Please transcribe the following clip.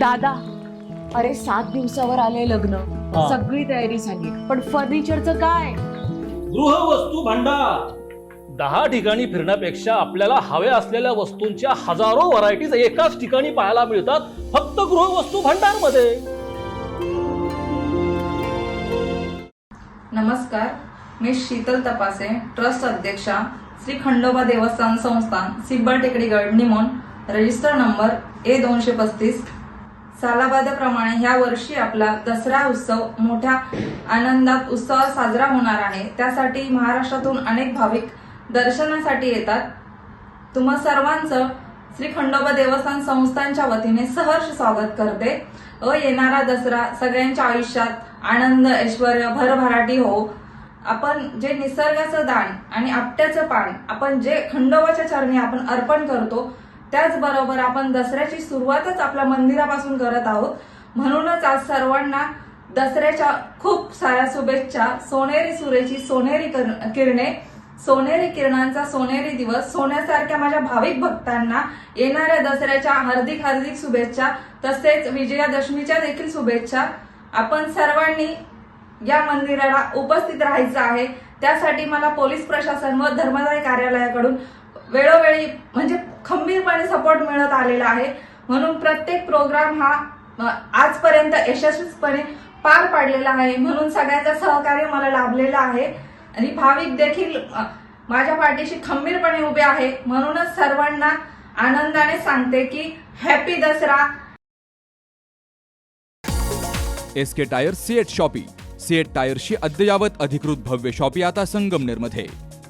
दादा अरे सात दिवसावर आले लग्न. हा. सगळी तयारी झाली. पण फर्निचरचं काय? गृहवस्तू भांडार. दहा ठिकाणी फिरण्यापेक्षा आपल्याला हव्या असलेल्या वस्तूंच्या हजारो व्हरायटीज एकाच ठिकाणी पाहायला मिळतात फक्त गृहवस्तू भांडारमध्ये नमस्कार. मी शीतल तपासे ट्रस्ट अध्यक्षा श्री खंडोबा देवस्थान संस्थान सिब्बल टेकडी गड निमोन. रजिस्टर नंबर ए दोनशे पस्तीस सालाबादाप्रमाणे ह्या वर्षी आपला दसरा उत्सव मोठ्या आनंदात उत्सव साजरा होणार आहे. त्यासाठी महाराष्ट्रातून अनेक भाविक दर्शनासाठी येतात. तुम्हा सर्वांचं श्री खंडोबा देवस्थान संस्थांच्या वतीने सहर्ष स्वागत करते. अ येणारा दसरा सगळ्यांच्या आयुष्यात आनंद ऐश्वर भरभराटी हो. आपण जे निसर्गाचं दान आणि आपट्याचं पान आपण जे खंडोबाच्या चरणी आपण अर्पण करतो त्याचबरोबर आपण दसऱ्याची सुरुवातच आपल्या मंदिरापासून करत आहोत. म्हणूनच आज सर्वांना दसऱ्याच्या खूप साऱ्या शुभेच्छा. सोनेरी सुरेची सोनेरी कर- किरणे सोनेरी किरणांचा सोनेरी दिवस. सोन्यासारख्या माझ्या भाविक भक्तांना येणाऱ्या दसऱ्याच्या हार्दिक हार्दिक शुभेच्छा. तसेच विजयादशमीच्या देखील शुभेच्छा. आपण सर्वांनी या मंदिराला उपस्थित राहायचं आहे. त्यासाठी मला पोलीस प्रशासन व धर्मदाय कार्यालयाकडून वेळोवेळी म्हणजे खंबीरपणे सपोर्ट मिळत आलेला आहे. म्हणून प्रत्येक प्रोग्राम हा आजपर्यंत यशस्वीपणे पार पाडलेला आहे. म्हणून सगळ्यांचं सहकार्य मला लाभलेलं आहे. आणि भाविक देखील माझ्या पाठीशी खंबीरपणे उभे आहे. म्हणूनच सर्वांना आनंदाने सांगते की happy Dasara! S K tyre CEAT shoppe CEAT टायरशी अद्ययावत अधिकृत भव्य शॉपी आता संगमनेरमध्ये.